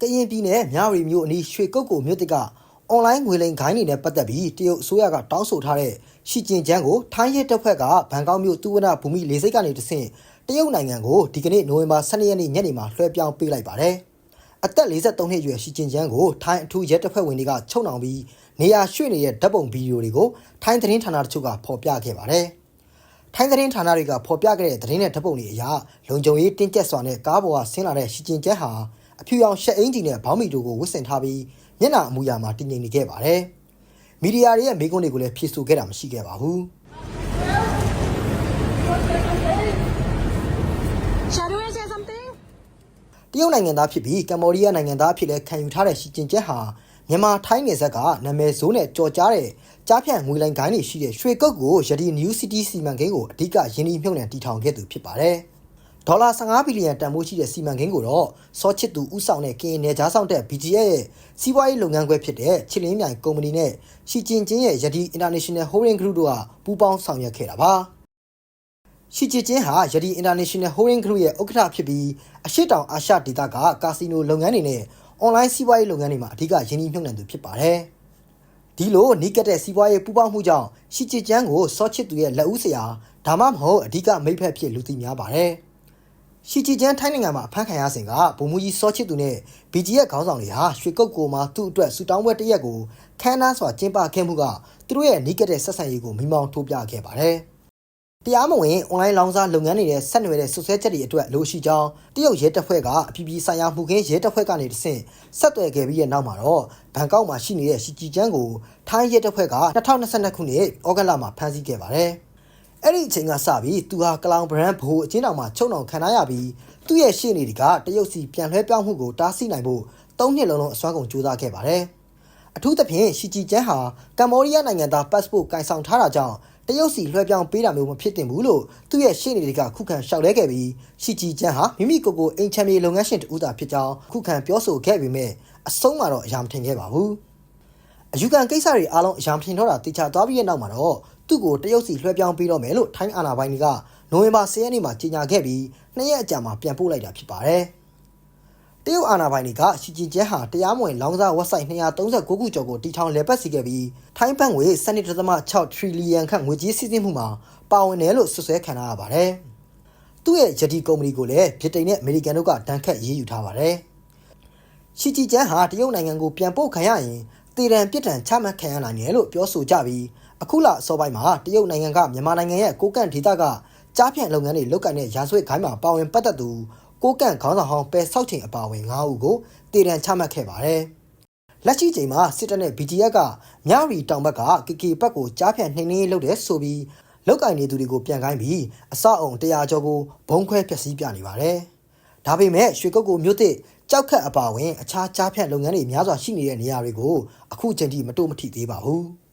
ကရင်ပြည်နယ်မြဝတီမြို့အနီးရွှေကုတ်ကိုမြို့တစ်ကအွန်လိုင်းငွေလိမ်ခိုင်းတွေနဲ့ပတ်သက်ပြီးတရုတ်အစိုးရကတောင်းဆိုထားတဲ့ရှီကျင်ကျန်းကိုထိုင်းရဲတပ်ဖွဲ့ကဘန်ကောက်မြို့တူဝနဘူမိလေဆိပ်ကနေတဆင့်တရုတ်နိုင်ငံကိုဒီကနေ့နိုဝင်ဘာ12ရက်နေ့ညနေမှာလွှဲပြောင်းပေးလိုက်ပါတယ်။အသက်53နှစ်အရွယ်ရှီကျင်ကျန်းကိုထိုင်းအထူးရဲတပ်ဖွဲ့ဝင်တွေကချုပ်နှောင်ပြီးနေရာရွှေ့နေတဲ့ဓာတ်ပုံဗီဒီယိုတွေကိုထိုင်းသတင်းဌာနတချို့ကဖော်ပြခဲ့ပါတယ်။ ထိုင်းသတင်းဌာနတွေကဖော်ပြခဲ့တဲ့သတင်းနဲ့ဓာတ်ပုံတွေအရလုံခြုံရေးတင်းကျပ်စွာနဲ့ကားပေါ်ကဆင်းလာတဲ့ရှီကျင်ကျန်းဟာအဖြူရောင်ရှက်အင်ဂျီနဲ့ဘောင်းမီတို့ကိုဝတ်ဆင်ထားပြီးမျက်နှာအမူအရာမှာတည်ငြိမ်နေခဲ့ပါတယ်။မီဒီယာတွေရဲ့မိကုန်းတွေကိုလည်းဖြေဆိုခဲ့တာမရှိခဲ့ပါဘူး Shadow say something? ။တရုတ်နိုင်ငံသားဖြစ်ပြီးကမ္ဘောဒီးယားနိုင်ငံသားအဖြစ်လည်းခံယူထားတဲ့ရှီကျင်ကျန်းဟာ မြန်မာထိုင်းနယ်စပ်ကနာမည်ဆိုးနဲ့ကြော်ကြားတဲ့ကြားဖြန့်ငွေလိုင်းကိုင်းတွေရှိတဲ့ရွှေကုတ်ကိုယဒီ New City စီမံကိန်းကိုအဓိကယင်းနှိမ့်မြှုပ်နှံတည်ထောင်ခဲ့သူဖြစ်ပါတယ်။ဒေါ်လာ15ဘီလီယံတန်ဖိုးရှိတဲ့စီမံကိန်းကိုတော့စောချစ်သူဥဆောင်တဲ့ကရင်နယ်ကြားဆောင်တဲ့ BGA ရဲ့စီးပွားရေးလုပ်ငန်းခွဲဖြစ်တဲ့ချစ်လင်းမြိုင်ကုမ္ပဏီနဲ့ရှီကျင်ချင်းရဲ့ယဒီ International Holding Group တို့ကပူးပေါင်းဆောင်ရွက်ခဲ့တာပါ။ရှီကျင်ချင်းဟာယဒီ International Holding Group ရဲ့ဥက္ကဋ္ဌဖြစ်ပြီးအရှိတောင်အာရှဒေသကကာစီနိုလုပ်ငန်းတွေနဲ့ အွန်လိုင်းစီးပွားရေးလုပ်ငန်းတွေမှာအဓိကယင်းနှိမ့်မြှုပ်နှံသူဖြစ်ပါတယ်။ဒီလိုနီးကပ်တဲ့စီးပွားရေးပူးပေါင်းမှုကြောင့်ရှီချစ်ကျန်းကိုစောချစ်သူရဲ့လက်ဦးဆရာဒါမှမဟုတ်အဓိကမိတ်ဖက်ဖြစ်လူသိများပါတယ်။ရှီချစ်ကျန်းထိုင်းနိုင်ငံမှာအဖမ်းခံရစဉ်ကဗိုလ်မှူးကြီးစောချစ်သူနဲ့ BG ရဲ့ခေါင်းဆောင်တွေဟာရွှေကုတ်ကိုမှာသူ့အတွက်ဆူတောင်းပွဲတစ်ရက်ကိုခမ်းနားစွာကျင်းပခဲ့မှုကသူတို့ရဲ့နီးကပ်တဲ့ဆက်ဆံရေးကိုမိမောင်းထိုးပြခဲ့ပါတယ်။ တရားမဝင်အွန်လိုင်းလောင်းစားလုပ်ငန်းတွေနဲ့ဆက်နွယ်တဲ့ဆွဆွဲချက်တွေအတွက်လိုရှိကြောင်းတရုတ်ရဲတပ်ဖွဲ့ကအပြည်ပြည်ဆိုင်ရာမှုခင်းရဲတပ်ဖွဲ့ကနေတဆင့်ဆက်သွယ်ခဲ့ပြီးတဲ့နောက်မှာတော့ဘန်ကောက်မှာရှိနေတဲ့ရှီဂျီကျန်းကိုထိုင်းရဲတပ်ဖွဲ့က2022ခုနှစ်ဩဂတ်လမှာဖမ်းဆီးခဲ့ပါတယ်။အဲ့ဒီအချိန်ကစပြီးသူဟာကလောင်ဘရန်ဘိုအချင်းတောင်မှာချုပ်နှောင်ခံရရပြီးသူ့ရဲ့ရှေ့နေတွေကတရုတ်စီပြန်လွှဲပြောင်းမှုကိုတားဆီးနိုင်ဖို့၃နှစ်လုံးလုံးအစွမ်းကုန်ကြိုးစားခဲ့ပါတယ်။အထူးသဖြင့်ရှီဂျီကျန်းဟာကမ္ဘောဒီးယားနိုင်ငံသား passport ကင်ဆောင်ထားတာကြောင့် တရုတ်စီလွှဲပြောင်းပေးတာမျိုးမဖြစ်သင့်ဘူးလို့သူ့ရဲ့ရှေ့နေတွေကခုခံလျှောက်လဲခဲ့ပြီးရှီဂျီကျန်းဟာမိမိကိုယ်ကိုအိမ်ချမ်းမြေလုပ်ငန်းရှင်တူသာဖြစ်ကြောင်းခုခံပြောဆိုခဲ့ပေမဲ့အဆုံးမှာတော့အရာမထင်ခဲ့ပါဘူး။အယူခံကိစ္စတွေအားလုံးအရာမထင်တော့တာတေချာသွားပြီးတဲ့နောက်မှာတော့သူ့ကိုတရုတ်စီလွှဲပြောင်းပေးတော့မယ်လို့ထိုင်းအာဏာပိုင်တွေကနိုဝင်ဘာ10ရက်နေ့မှာကြေညာခဲ့ပြီးနှစ်ရက်အကြာမှာပြန်ပို့လိုက်တာဖြစ်ပါတယ်။ တရုတ်အာဏာပိုင်တွေကရှီဂျင်ကျန်းဟာတရားမဝင်လောင်းစား website 239ခုကျော်ကိုတီထောင်လည်ပတ်စီခဲ့ပြီးထိုင်းဘတ်ငွေ7.6 trillion ခန့်ငွေကြေးစီးဆင်းမှုမှာပါဝင်တယ်လို့ဆွဆွဲခံရပါတယ်။သူ့ရဲ့ယဒီကုမ္ပဏီကိုလည်းဗြိတိန်နဲ့အမေရိကန်တို့ကတန်ခတ်ရေးယူထားပါတယ်။ရှီဂျီကျန်းဟာတရုတ်နိုင်ငံကိုပြန်ပို့ခံရရင်တည်တံပြစ်ဒဏ်ချမှတ်ခံရနိုင်တယ်လို့ပြောဆိုကြပြီးအခုလအစောပိုင်းမှာတရုတ်နိုင်ငံကမြန်မာနိုင်ငံရဲ့ကိုကန့်ဒေသကကြားဖြန့်လုပ်ငန်းတွေလုပ်ကိုင်တဲ့ရာဇဝတ်ခိုင်းမှာပါဝင်ပတ်သက်သူ ကိုကန့်ခေါင်းဆောင်ဟောင်းပယ်ဆောက်ချိန်အပါအဝင်9ဦးကိုတည်တံချမှတ်ခဲ့ပါတယ်။လက်ရှိချိန်မှာစစ်တပ်နဲ့ BGF ကမြရီတောင်ဘက်က KK ဘက်ကိုကြားဖြန့်နှိမ်နင်းရေးလုပ်တဲ့ဆိုပြီးလောက်ကင်နေသူတွေကိုပြန်ခိုင်းပြီးအစအုံ100ကျော်ကိုဘုံခွဲဖျက်ဆီးပြနေပါတယ်။ဒါပေမဲ့ရွှေကုတ်ကိုမြို့သစ်ကြောက်ခတ်အပါအဝင်အခြားကြားဖြန့်လုပ်ငန်းတွေများစွာရှိနေတဲ့နေရာတွေကိုအခုချိန်ထိမတိုးမထိသေးပါဘူး။